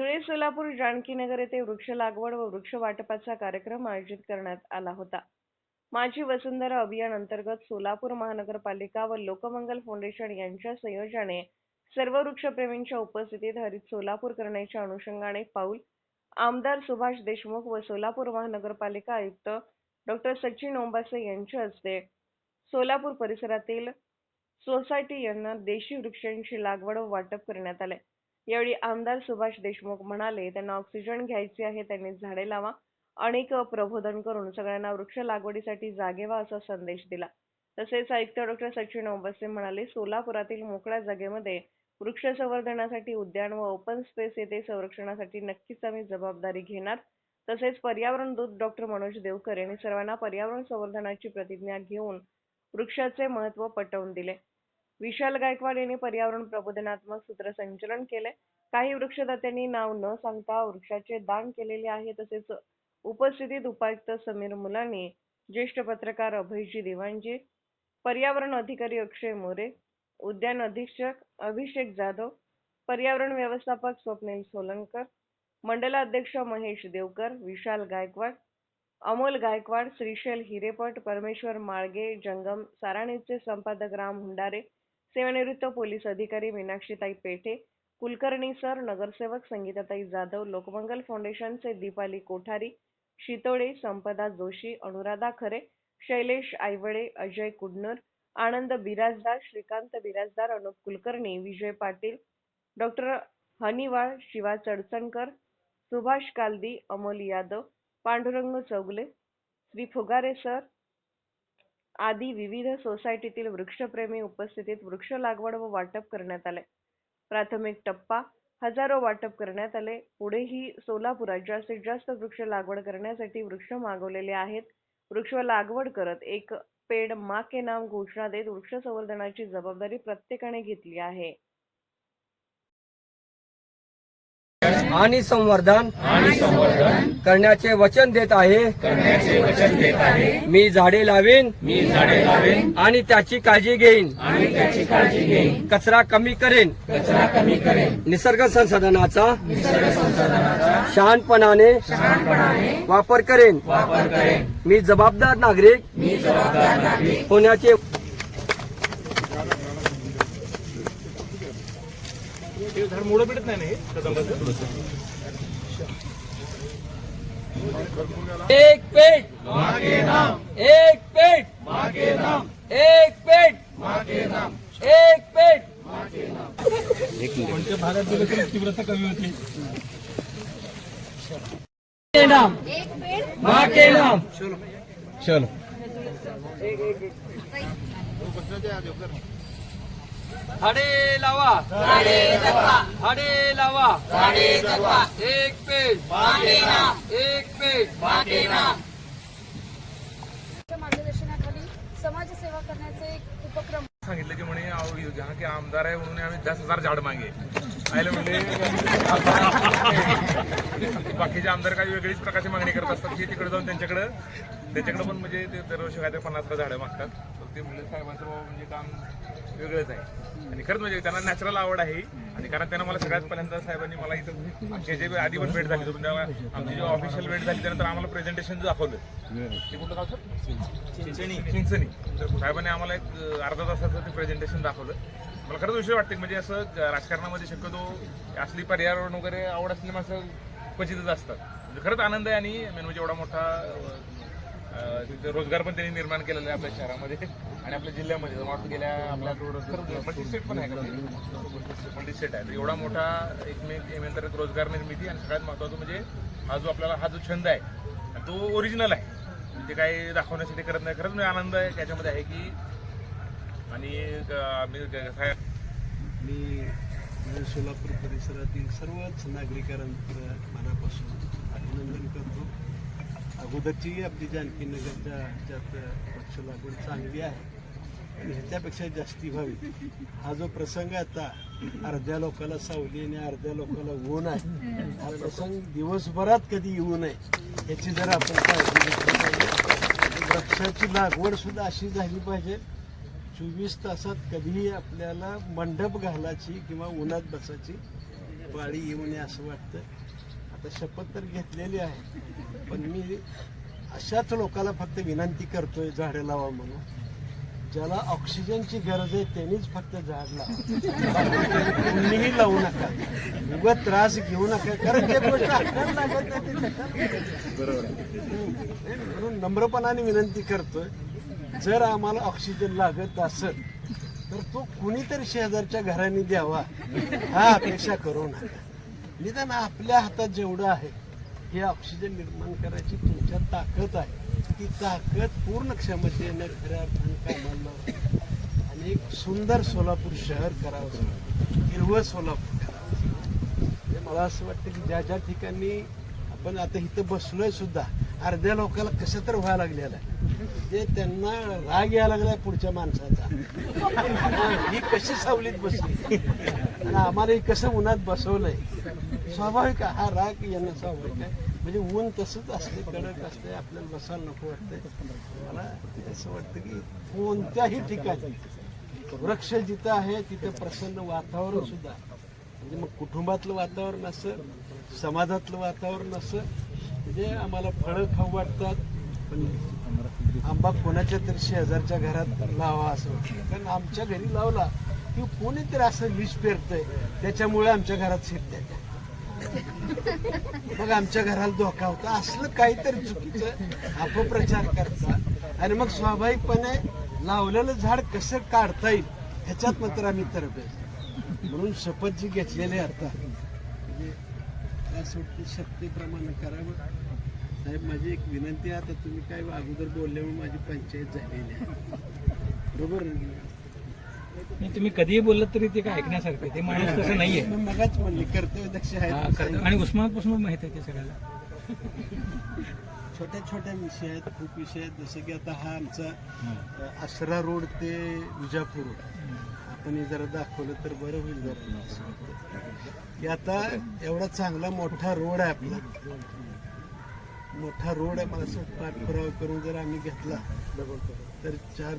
जुळे सोलापूर जानकीनगर येथे वृक्ष लागवड व वृक्ष वाटपाचा कार्यक्रम आयोजित करण्यात आला होता. माझी वसुंधरा अभियान अंतर्गत सोलापूर महानगरपालिका व लोकमंगल फाउंडेशन यांच्या संयोजनाने सर्व वृक्षप्रेमींच्या उपस्थितीत हरित सोलापूर करण्याच्या अनुषंगाने पाऊल आमदार सुभाष देशमुख व सोलापूर महानगरपालिका आयुक्त डॉक्टर सचिन ओंबासे यांच्या हस्ते सोलापूर परिसरातील सोसायटी यांना देशी वृक्षांची लागवड व वाटप करण्यात आले. यावेळी आमदार सुभाष देशमुख म्हणाले त्यांना ऑक्सिजन घ्यायचे आहे त्यांनी झाडे लावा अनेक प्रबोधन करून सगळ्यांना वृक्ष लागवडीसाठी जागे व्हा असा संदेश दिला. तसेच आयुक्त डॉक्टर सचिन ओबसे म्हणाले सोलापुरातील मोकळ्या जागेमध्ये वृक्ष संवर्धनासाठी उद्यान व ओपन स्पेस येथे संरक्षणासाठी नक्कीच आम्ही जबाबदारी घेणार. तसेच पर्यावरण दूत डॉक्टर मनोज देवकर यांनी सर्वांना पर्यावरण संवर्धनाची प्रतिज्ञा घेऊन वृक्षाचे महत्त्व पटवून दिले. विशाल गायकवाड यांनी पर्यावरण प्रबोधनात्मक सूत्रसंचलन केले काही वृक्षदात्यांनी नाव न सांगता वृक्षाचे दान केलेले आहे. तसेच उपस्थितीत उपायुक्त समीर मुलानी ज्येष्ठ पत्रकार अभयजी देवांजी पर्यावरण अधिकारी अक्षय मोरे उद्यान अधीक्षक अभिषेक जाधव पर्यावरण व्यवस्थापक स्वप्नील सोलंकर मंडलाध्यक्ष महेश देवकर विशाल गायकवाड अमोल गायकवाड श्रीशैल हिरेपट परमेश्वर माळगे जंगम साराणीचे संपादक राम हुंडारे सेवानिवृत्त पोलीस अधिकारी मीनाक्षीताई पेठे कुलकर्णी सर नगरसेवक संगीताताई जाधव लोकमंगल फाउंडेशनचे दीपाली कोठारी शितोळे संपदा जोशी अनुराधा खरे शैलेश आयवळे अजय कुडनर आनंद बिराजदार श्रीकांत बिराजदार अनुप कुलकर्णी विजय पाटील डॉक्टर हनिवाळ शिवा चडचणकर सुभाष कालदी अमोल यादव पांडुरंग चौगले श्री फुगारे सर आदी विविध सोसायटीतील वृक्षप्रेमी उपस्थितीत वृक्ष लागवड व वाटप करण्यात आले. प्राथमिक टप्पा हजारो वाटप करण्यात आले. पुढेही सोलापुरात जास्तीत जास्त वृक्ष लागवड करण्यासाठी वृक्ष मागवलेले आहेत. वृक्ष लागवड करत एक पेड माके नाम घोषणा देत वृक्ष संवर्धनाची जबाबदारी प्रत्येकाने घेतली आहे. आणि संवर्धन करण्याचे वचन देत आहे. मी झाडे लावीन मी झाडे लावेन आणि त्याची काळजी घेईन. आणि त्याची काळजी घेईन. कचरा कमी करेन. कचरा कमी करेन. निसर्ग संसाधनाचा शहाणपणाने वापर करेन. वापर करेन. मी जबाबदार नागरिक. मी जबाबदार नागरिक होण्याचे एक पेट। मागे नाम। एक पेट। मागे नाम। एक पेट। मागे नाम। एक पेट। के नाम। माँ के नाम। चलो। झाडे लावा. झाडे लावा. एक पेट एक पेट च्या मार्गदर्शनाखाली समाजसेवा करण्याचे एक उपक्रम. सांगितलं की म्हणे के आमदार आहे म्हणून आम्ही दस हजार झाड मागे. आयला म्हणले बाकीचे आमदार काही वेगळीच प्रकारची मागणी करत असतात की तिकडे जाऊन त्यांच्याकडे त्याच्याकडे पण म्हणजे ते दरवर्षी काय ते पन्नास झाडं मागतात. तर ते म्हणजे साहेबांचं बाबा म्हणजे काम वेगळंच आहे. आणि खरंच म्हणजे त्यांना नॅचरल आवड आहे. आणि कारण त्यांना मला सगळ्यात पहिल्यांदा साहेबांनी मला इथं आमच्या जे आधी पण भेट झाली होती. तेव्हा आमची जेव्हा ऑफिशियल भेट झाली त्यानंतर आम्हाला प्रेझेंटेशन दाखवलं. ते कुठलं गाव सर? चिंचणी. चिंचणी. तर साहेबांनी आम्हाला एक अर्धा तासाचं ते प्रेझेंटेशन दाखवलं. मला खरंच विषय वाटते म्हणजे असं राजकारणामध्ये शक्यतो असली पर्यावरण वगैरे आवड असलेली माणसं क्वचितच असतात. म्हणजे खरंच आनंद आहे आणि मेन म्हणजे एवढा मोठा तिथे रोजगार पण त्यांनी निर्माण केलेला आहे आपल्या शहरामध्ये आणि आपल्या जिल्ह्यामध्ये. जर वाटतं गेल्या आपल्या मल्टी पण आहे का आहे एवढा मोठा एकमेक एक अंतर्गत रोजगार निर्मिती आणि सगळ्यात महत्त्वाचं म्हणजे हा जो आपल्याला हा जो छंद आहे आणि तो ओरिजिनल आहे. म्हणजे काही दाखवण्यासाठी करत नाही. खरंच म्हणजे आनंद आहे त्याच्यामध्ये आहे की आणि मी मी सोलापूर परिसरातील सर्वच नागरिकांचं मनापासून अभिनंदन करतो. अगोदरची आपली जानकीनगरच्या ह्याच्यात वृक्ष लागवड चांगली आहे. आणि ह्याच्यापेक्षा जास्ती व्हावी. हा जो प्रसंग आता अर्ध्या लोकाला सावली आणि अर्ध्या लोकाला ऊन आहे. हा प्रसंग दिवसभरात कधी येऊ नये याची जर आपण काळजी घेतली पाहिजे. वृक्षाची लागवड सुद्धा अशी झाली पाहिजे चोवीस तासात कधीही आपल्याला मंडप घालायची किंवा उन्हात बसायची पाळी येऊ नये असं वाटतं. आता शपथ तर घेतलेली आहे पण मी अशाच लोकांना फक्त विनंती करतोय झाडं लावा म्हणून. ज्याला ऑक्सिजनची गरज आहे त्यांनीच फक्त झाड लावा. कोणीही लावू नका. उगत त्रास घेऊ नका. कारण जे गोष्ट आपल्याला लागत नाही ते हम्म. म्हणून नम्रपणाने विनंती करतोय. जर आम्हाला ऑक्सिजन लागत असेल तर तो कुणीतरी शेजारच्या घराने द्यावा हा अपेक्षा करू नका. निदान आपल्या हातात जेवढं आहे हे ऑक्सिजन निर्माण करायची तुमच्या ताकद आहे. ती ताकद पूर्ण क्षमतेने खऱ्या अर्थाने कामाला आणि एक सुंदर सोलापूर शहर करावं हिरवं सोलापूर करावं म्हणजे मला असं वाटतं की ज्या ज्या ठिकाणी आपण आता इथं बसलोय सुद्धा अर्ध्या लोकांना कसं तर व्हायला लागलेलं आहे. ते त्यांना राग यायला लागलाय पुढच्या माणसाचा. ही कशी सावलीत बसली? आणि आम्हाला ही कसं उन्हात बसवलंय? स्वाभाविक हा राग यांना स्वाभाविक आहे. म्हणजे ऊन तसंच असते कडक असते आपल्याला बसायला नको वाटतंय. मला असं वाटतं की कोणत्याही ठिकाणी वृक्ष जिथं आहे तिथं प्रसन्न वातावरण सुद्धा. म्हणजे मग कुटुंबातलं वातावरण असं समाजातलं वातावरण असं म्हणजे आम्हाला फळं खाऊ वाटतात पण आंबा कोणाच्या तरी शेजारच्या घरात लावा असं कारण आमच्या घरी लावला की कोणीतरी असं विष पेरतंय त्याच्यामुळे आमच्या घरात शिरते मग आमच्या घराला धोका होता. असलं काहीतरी चुकीचं अपप्रचार करता आणि मग स्वाभाविकपणे लावलेलं झाड कसं काढता येईल ह्याच्यात मात्र आम्ही तरबे. म्हणून शपथ जी घेतलेली आता. वाटतं शक्तीप्रमाणे करावं. साहेब माझी एक विनंती आहे आता तुम्ही काय अगोदर बोलल्यामुळे माझी पंचायत झालेली आहे. बरोबर आहे तुम्ही कधीही बोललात तरी ते काय ऐकण्यासारखं आहे. ते माणूस तसं नाहीये. मगाच म्हणले कर्तव्य दक्ष हा, खरं. आणि उस्मानापासून माहीत आहे ते सगळ्याला. छोट्या छोट्या विषय आहेत खूप विषय आहेत. जसं की आता हा आमचा आसरा रोड ते विजापूर. हाताने जरा दाखवलं तर बरं होईल जरा की आता एवढा चांगला मोठा रोड आहे आपला. मोठा रोड आहे मला असं पाठपुरावा करून जर आम्ही घेतला तर चार